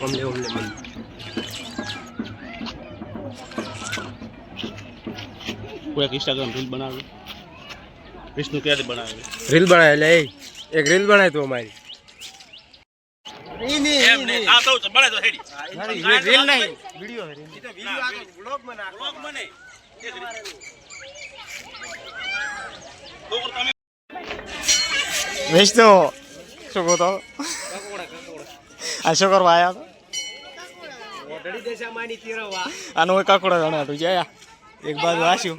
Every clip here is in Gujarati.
ઓમને ઓમને મને કોઈ ઇન્સ્ટાગ્રામ રીલ બનાવી વિષ્ણુ ક્યારે બનાવે રીલ બનાવે લે એક રીલ બનાવી તું અમારી. નહીં. બને. બ્લોગ બને વિષ્ણુ શું કહો તો આ શું કરવા આવ્યા તીરવા આનું કાકડો ગણા તું જયા એક બાજુ આશું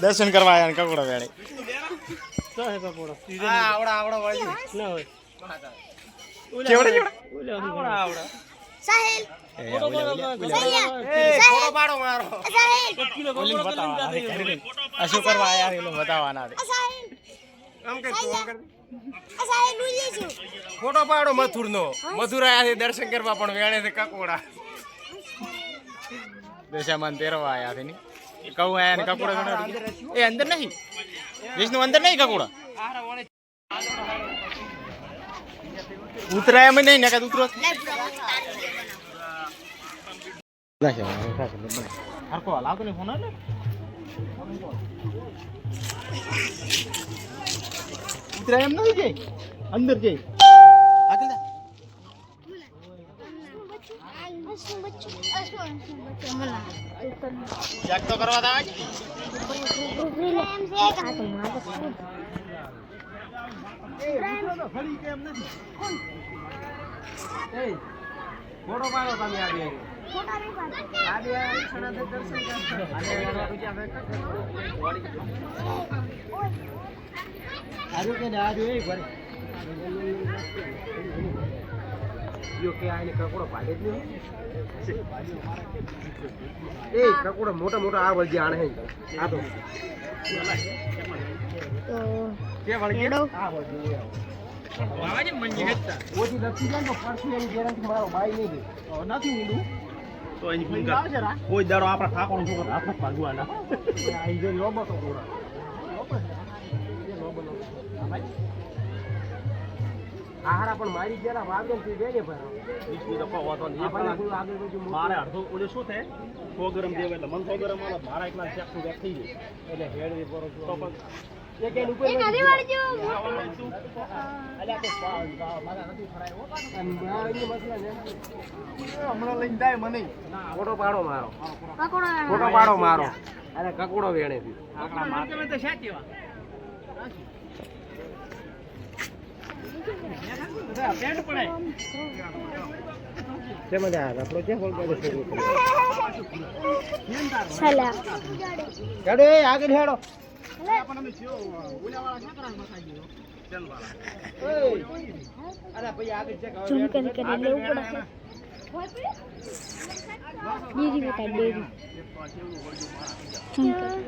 દર્શન કરવા આવ્યા ને કાકડો વેળે આ આવડા આવડા વાળી ના હોય. કેવડે કેવડે? આવડા આવડા. સાહેલ. ફોટો પાડો મારો. સાહેલ. ઓલીને બતાવવાના, અરે, કરી દે. આ શું કરવા આવ્યા એનું બતાવવાના છે. સાહેલ. આમ કે તું આમ સાહેલ ફોટો પાડો મથુર નો મથુર આયા દર્શન કરવા પણ વેણે છે કકોડા દશામાન તેરવા આયા છે ની. કહું આયા કકોડા એ અંદર નહીં? વિષ્ણુ અંદર નહીં કકુડા ઉતરાય એમ નહીં ને કાંઈ ઉતરો. હરકો લાવતો નહીં ફોન ઉતરાય એમ નથી જઈ અંદર જઈ. આગળ જા. તો કરવા દાવા ફોટો પાડો તમે આજે સણા દર્શન આજો કે આને કકોડો પાડે જ નહીં. એ કકોડો મોટા મોટા આ વળજી આણે હે. આ તો. તો કે આ વળજી જાય તો પરથી એની ગેરંટી મારો બાઈ નહીં દે. નથી ઊંડું. તો એની ભૂમિકા કોઈ દાડો આપણા ઠાકોર છોકરો હાથ જ ભાગવાના. આ ઈજો લોબો તો પૂરા આહારા પણ મારી જરા વાગે ને તું ભાઈ પર વિષ્ણુ તો કહો વાંધો નહીં. કોઈ આગળ બાજુ મારે અડધો ઓલે શું થાય સો ગરમ દેવ એટલે મન સો ગરમ આવે મારા એકલા ચેકનું વેક થઈ જાય એટલે હેડ દે પર તો પણ એક એની ઉપર એ નદી વાળજો અલ્યા તો મારા નથી ફરાય. હો અને મારી મસલા ને હમણાં લઈને જાય મને. ફોટો પાડો મારો. પકોડા ફોટો પાડો મારો. અરે કકોડો વેણે થી આગળ હેડો અરે ભાઈ આગળ ચેક ઝૂમ કરી કરી લેવું પડે ડેરી બેટા ડેરી ઝૂમ કરી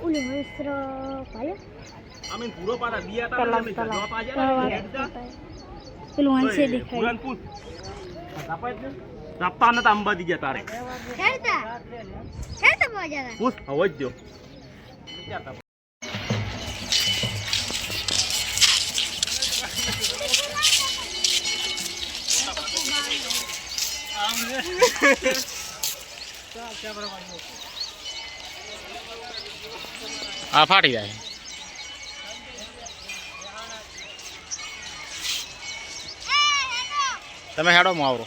ઓલું મિશ્ર પાલે અમે પૂરો પાડા દિયા તા તલાવ તલાવ. ને. પેલું અંશે દેખાય. પુરાણ પૂછ. તાપતા નતા અંબાજી ગયા તારે. હેડતા. હેડતા મજા પૂછ હવે જ દ્યો. આ ફાટી જાય. તમે હેડો માં આવરો